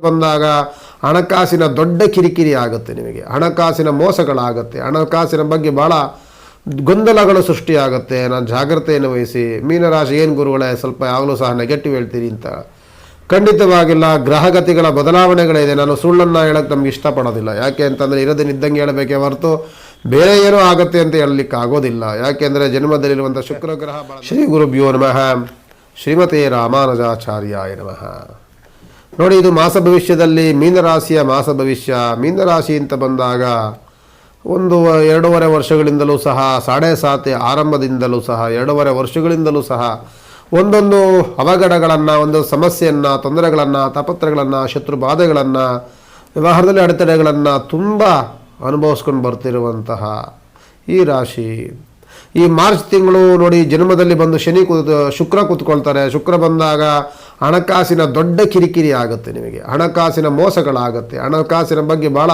ಬಂದಾಗ ಹಣಕಾಸಿನ ದೊಡ್ಡ ಕಿರಿಕಿರಿ ಆಗುತ್ತೆ ನಿಮಗೆ. ಹಣಕಾಸಿನ ಮೋಸಗಳಾಗುತ್ತೆ. ಹಣಕಾಸಿನ ಬಗ್ಗೆ ಭಾಳ ಗೊಂದಲಗಳು ಸೃಷ್ಟಿಯಾಗುತ್ತೆ. ನಾನು ಜಾಗ್ರತೆಯನ್ನು ವಹಿಸಿ, ಮೀನರಾಶಿ ಏನು ಗುರುಗಳೇ, ಸ್ವಲ್ಪ ಯಾವಾಗಲೂ ಸಹ ನೆಗೆಟಿವ್ ಹೇಳ್ತೀರಿ ಅಂತ. ಖಂಡಿತವಾಗಿಲ್ಲ, ಗ್ರಹಗತಿಗಳ ಬದಲಾವಣೆಗಳಿದೆ. ನಾನು ಸುಳ್ಳನ್ನು ಹೇಳಕ್ಕೆ ನಮ್ಗೆ ಇಷ್ಟಪಡೋದಿಲ್ಲ. ಯಾಕೆ ಅಂತಂದರೆ ಇರೋದನ್ನ ಇದ್ದಂಗೆ ಹೇಳಬೇಕೇ ಹೊರತು ಬೇರೆ ಏನೋ ಆಗುತ್ತೆ ಅಂತ ಹೇಳಲಿಕ್ಕೆ ಆಗೋದಿಲ್ಲ. ಯಾಕೆಂದರೆ ಜನ್ಮದಲ್ಲಿರುವಂಥ ಶುಕ್ರ ಗ್ರಹ ಶ್ರೀ ಗುರುಭ್ಯೋ ನಮಃ. ಶ್ರೀಮತಿ ರಾಮಾನುಜಾಚಾರ್ಯಾಯ ನಮಃ. ನೋಡಿ, ಇದು ಮಾಸ ಭವಿಷ್ಯದಲ್ಲಿ ಮೀನರಾಶಿಯ ಮಾಸ ಭವಿಷ್ಯ. ಮೀನರಾಶಿ ಅಂತ ಬಂದಾಗ ಒಂದು ಎರಡೂವರೆ ವರ್ಷಗಳಿಂದಲೂ ಸಹ, ಸಾಡೆ ಸಾತಿ ಆರಂಭದಿಂದಲೂ ಸಹ, ಎರಡೂವರೆ ವರ್ಷಗಳಿಂದಲೂ ಸಹ ಒಂದೊಂದು ಅವಘಡಗಳನ್ನು, ಒಂದು ಸಮಸ್ಯೆಯನ್ನು, ತೊಂದರೆಗಳನ್ನು ತಾಪತ್ರಗಳನ್ನು ಶತ್ರು ಬಾಧೆಗಳನ್ನು, ವ್ಯವಹಾರದಲ್ಲಿ ಅಡೆತಡೆಗಳನ್ನು ತುಂಬ ಅನುಭವಿಸ್ಕೊಂಡು ಬರ್ತಿರುವಂತಹ ಈ ರಾಶಿ. ಈ ಮಾರ್ಚ್ ತಿಂಗಳು ನೋಡಿ, ಜನ್ಮದಲ್ಲಿ ಬಂದು ಶನಿ ಕೂತ್, ಶುಕ್ರ ಕೂತ್ಕೊಳ್ತಾರೆ. ಶುಕ್ರ ಬಂದಾಗ ಹಣಕಾಸಿನ ದೊಡ್ಡ ಕಿರಿಕಿರಿ ಆಗುತ್ತೆ ನಿಮಗೆ. ಹಣಕಾಸಿನ ಮೋಸಗಳಾಗುತ್ತೆ. ಹಣಕಾಸಿನ ಬಗ್ಗೆ ಭಾಳ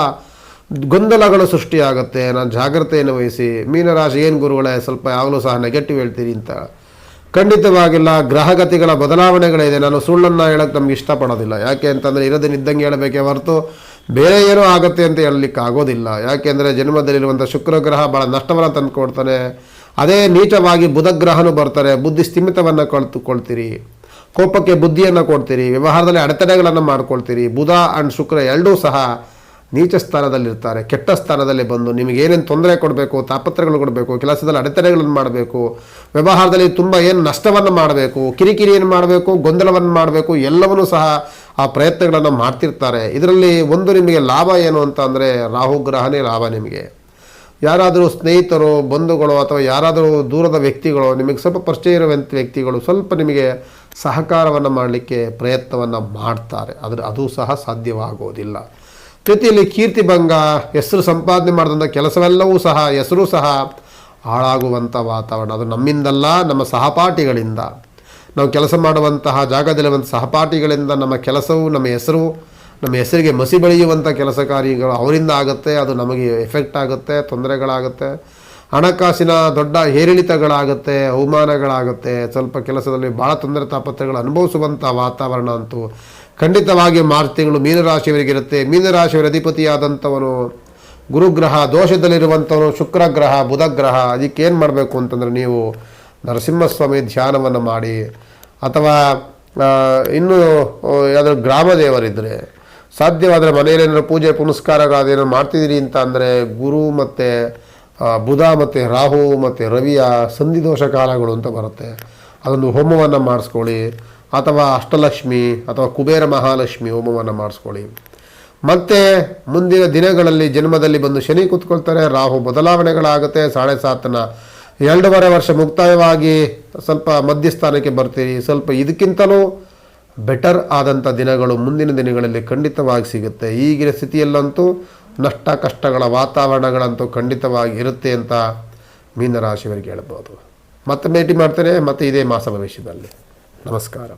ಗೊಂದಲಗಳು ಸೃಷ್ಟಿಯಾಗುತ್ತೆ. ನಾನು ಜಾಗ್ರತೆಯನ್ನು ವಹಿಸಿ, ಮೀನರಾಶಿ ಏನು ಗುರುಗಳೇ, ಸ್ವಲ್ಪ ಯಾವಾಗಲೂ ಸಹ ನೆಗೆಟಿವ್ ಹೇಳ್ತೀರಿ ಅಂತ. ಖಂಡಿತವಾಗಿಲ್ಲ, ಗ್ರಹಗತಿಗಳ ಬದಲಾವಣೆಗಳಿದೆ. ನಾನು ಸುಳ್ಳನ್ನು ಹೇಳಕ್ಕೆ ನಮ್ಗೆ ಇಷ್ಟಪಡೋದಿಲ್ಲ. ಯಾಕೆ ಅಂತಂದರೆ ಇರೋದನ್ನ ಇದ್ದಂಗೆ ಹೇಳಬೇಕೇ ಹೊರತು ಬೇರೆ ಏನೋ ಆಗುತ್ತೆ ಅಂತ ಹೇಳಲಿಕ್ಕೆ ಆಗೋದಿಲ್ಲ. ಯಾಕೆಂದರೆ ಜನ್ಮದಲ್ಲಿರುವಂಥ ಶುಕ್ರ ಗ್ರಹ ಭಾಳ ನಷ್ಟವನ್ನು ತಂದುಕೊಡ್ತಾನೆ. ಅದೇ ನೀಚವಾಗಿ ಬುಧಗ್ರಹನೂ ಬರ್ತಾರೆ. ಬುದ್ಧಿ ಸ್ಥಿಮಿತವನ್ನು ಕಳ್ತುಕೊಳ್ತೀರಿ. ಕೋಪಕ್ಕೆ ಬುದ್ಧಿಯನ್ನು ಕೊಡ್ತೀರಿ, ವ್ಯವಹಾರದಲ್ಲಿ ಅಡೆತಡೆಗಳನ್ನು ಮಾಡ್ಕೊಳ್ತೀರಿ. ಬುಧ ಆ್ಯಂಡ್ ಶುಕ್ರ ಎರಡೂ ಸಹ ನೀಚ ಸ್ಥಾನದಲ್ಲಿರ್ತಾರೆ. ಕೆಟ್ಟ ಸ್ಥಾನದಲ್ಲಿ ಬಂದು ನಿಮಗೆ ಏನೇನು ತೊಂದರೆ ಕೊಡಬೇಕು ತಾಪತ್ರಗಳು ಕೊಡಬೇಕು, ಕೆಲಸದಲ್ಲಿ ಅಡೆತಡೆಗಳನ್ನು ಮಾಡಬೇಕು, ವ್ಯವಹಾರದಲ್ಲಿ ತುಂಬ ಏನು ನಷ್ಟವನ್ನು ಮಾಡಬೇಕು ಕಿರಿಕಿರಿಯನ್ನು ಮಾಡಬೇಕು, ಗೊಂದಲವನ್ನು ಮಾಡಬೇಕು, ಎಲ್ಲವನ್ನೂ ಸಹ ಆ ಪ್ರಯತ್ನಗಳನ್ನು ಮಾಡ್ತಿರ್ತಾರೆ. ಇದರಲ್ಲಿ ಒಂದು ನಿಮಗೆ ಲಾಭ ಏನು ಅಂತ ಅಂದರೆ ರಾಹು, ಗ್ರಹನೇ ಲಾಭ ನಿಮಗೆ. ಯಾರಾದರೂ ಸ್ನೇಹಿತರು, ಬಂಧುಗಳು ಅಥವಾ ಯಾರಾದರೂ ದೂರದ ವ್ಯಕ್ತಿಗಳು, ನಿಮಗೆ ಸ್ವಲ್ಪ ಪರಿಚಯ ಇರುವಂಥ ವ್ಯಕ್ತಿಗಳು ಸ್ವಲ್ಪ ನಿಮಗೆ ಸಹಕಾರವನ್ನು ಮಾಡಲಿಕ್ಕೆ ಪ್ರಯತ್ನವನ್ನು ಮಾಡ್ತಾರೆ. ಆದರೆ ಅದು ಸಹ ಸಾಧ್ಯವಾಗೋದಿಲ್ಲ. ಜೊತೆಯಲ್ಲಿ ಕೀರ್ತಿಭಂಗ ಹೆಸರು ಸಂಪಾದನೆ ಮಾಡಿದಂಥ ಕೆಲಸವೆಲ್ಲವೂ ಸಹ, ಹೆಸರು ಸಹ ಹಾಳಾಗುವಂಥ ವಾತಾವರಣ. ಅದು ನಮ್ಮಿಂದಲ್ಲ, ನಮ್ಮ ಸಹಪಾಠಿಗಳಿಂದ. ನಾವು ಕೆಲಸ ಮಾಡುವಂತಹ ಜಾಗದಲ್ಲಿರುವಂಥ ಸಹಪಾಠಿಗಳಿಂದ ನಮ್ಮ ಕೆಲಸವು, ನಮ್ಮ ಹೆಸರು ನಮ್ಮ ಹೆಸರಿಗೆ ಮಸಿ ಬೆಳೆಯುವಂಥ ಕೆಲಸ ಕಾರ್ಯಗಳು ಅವರಿಂದ ಆಗುತ್ತೆ, ಅದು ನಮಗೆ ಎಫೆಕ್ಟ್ ಆಗುತ್ತೆ, ತೊಂದರೆಗಳಾಗುತ್ತೆ. ಹಣಕಾಸಿನ ದೊಡ್ಡ ಏರಿಳಿತಗಳಾಗುತ್ತೆ, ಅವಮಾನಗಳಾಗುತ್ತೆ. ಸ್ವಲ್ಪ ಕೆಲಸದಲ್ಲಿ ಭಾಳ ತೊಂದರೆ ತಾಪತ್ರಗಳು ಅನುಭವಿಸುವಂಥ ವಾತಾವರಣ ಅಂತೂ ಖಂಡಿತವಾಗಿ ಮಾರ್ಚ್ ತಿಂಗಳು ಮೀನರಾಶಿಯವರಿಗಿರುತ್ತೆ. ಮೀನರಾಶಿಯವರ ಅಧಿಪತಿಯಾದಂಥವನು ಗುರುಗ್ರಹ, ದೋಷದಲ್ಲಿರುವಂಥವನು ಶುಕ್ರ ಗ್ರಹ ಬುಧ ಗ್ರಹ ಅದಕ್ಕೆ ಏನು ಮಾಡಬೇಕು ಅಂತಂದರೆ ನೀವು ನರಸಿಂಹಸ್ವಾಮಿ ಧ್ಯಾನವನ್ನು ಮಾಡಿ, ಅಥವಾ ಇನ್ನೂ ಯಾವ್ದಾದ್ರು ಗ್ರಾಮ ದೇವರಿದ್ದರೆ ಸಾಧ್ಯವಾದರೆ ಮನೆಯಲ್ಲಿ ಏನಾದ್ರು ಪೂಜೆ ಪುನಸ್ಕಾರಗಳೇನೋ ಮಾಡ್ತಿದ್ದೀರಿ ಅಂತ ಅಂದರೆ ಗುರು ಮತ್ತು ಬುಧ ಮತ್ತು ರಾಹು ಮತ್ತು ರವಿಯ ಸಂಧಿದೋಷ ಕಾಲಗಳು ಅಂತ ಬರುತ್ತೆ. ಅದೊಂದು ಹೋಮವನ್ನು ಮಾಡಿಸ್ಕೊಳ್ಳಿ. ಅಥವಾ ಅಷ್ಟಲಕ್ಷ್ಮಿ ಅಥವಾ ಕುಬೇರ ಮಹಾಲಕ್ಷ್ಮಿ ಹೋಮವನ್ನು ಮಾಡಿಸ್ಕೊಳ್ಳಿ. ಮತ್ತೆ ಮುಂದಿನ ದಿನಗಳಲ್ಲಿ ಜನ್ಮದಲ್ಲಿ ಬಂದು ಶನಿ ಕೂತ್ಕೊಳ್ತಾರೆ. ರಾಹು ಬದಲಾವಣೆಗಳಾಗುತ್ತೆ. ಸಾಡೆ ಸಾತನ ಎರಡೂವರೆ ವರ್ಷ ಮುಕ್ತಾಯವಾಗಿ ಸ್ವಲ್ಪ ಮಧ್ಯಸ್ಥಾನಕ್ಕೆ ಬರ್ತೀರಿ. ಸ್ವಲ್ಪ ಇದಕ್ಕಿಂತಲೂ ಬೆಟರ್ ಆದಂಥ ದಿನಗಳು ಮುಂದಿನ ದಿನಗಳಲ್ಲಿ ಖಂಡಿತವಾಗಿ ಸಿಗುತ್ತೆ. ಈಗಿನ ಸ್ಥಿತಿಯಲ್ಲಂತೂ ನಷ್ಟ ಕಷ್ಟಗಳ ವಾತಾವರಣಗಳಂತೂ ಖಂಡಿತವಾಗಿ ಇರುತ್ತೆ ಅಂತ ಮೀನರಾಶಿಯವರಿಗೆ ಹೇಳ್ಬೋದು. ಮತ್ತೆ ಭೇಟಿ ಮಾಡ್ತೇನೆ. ಮತ್ತೆ ಇದೇ ಮಾಸ ಭವಿಷ್ಯದಲ್ಲಿ. ನಮಸ್ಕಾರ.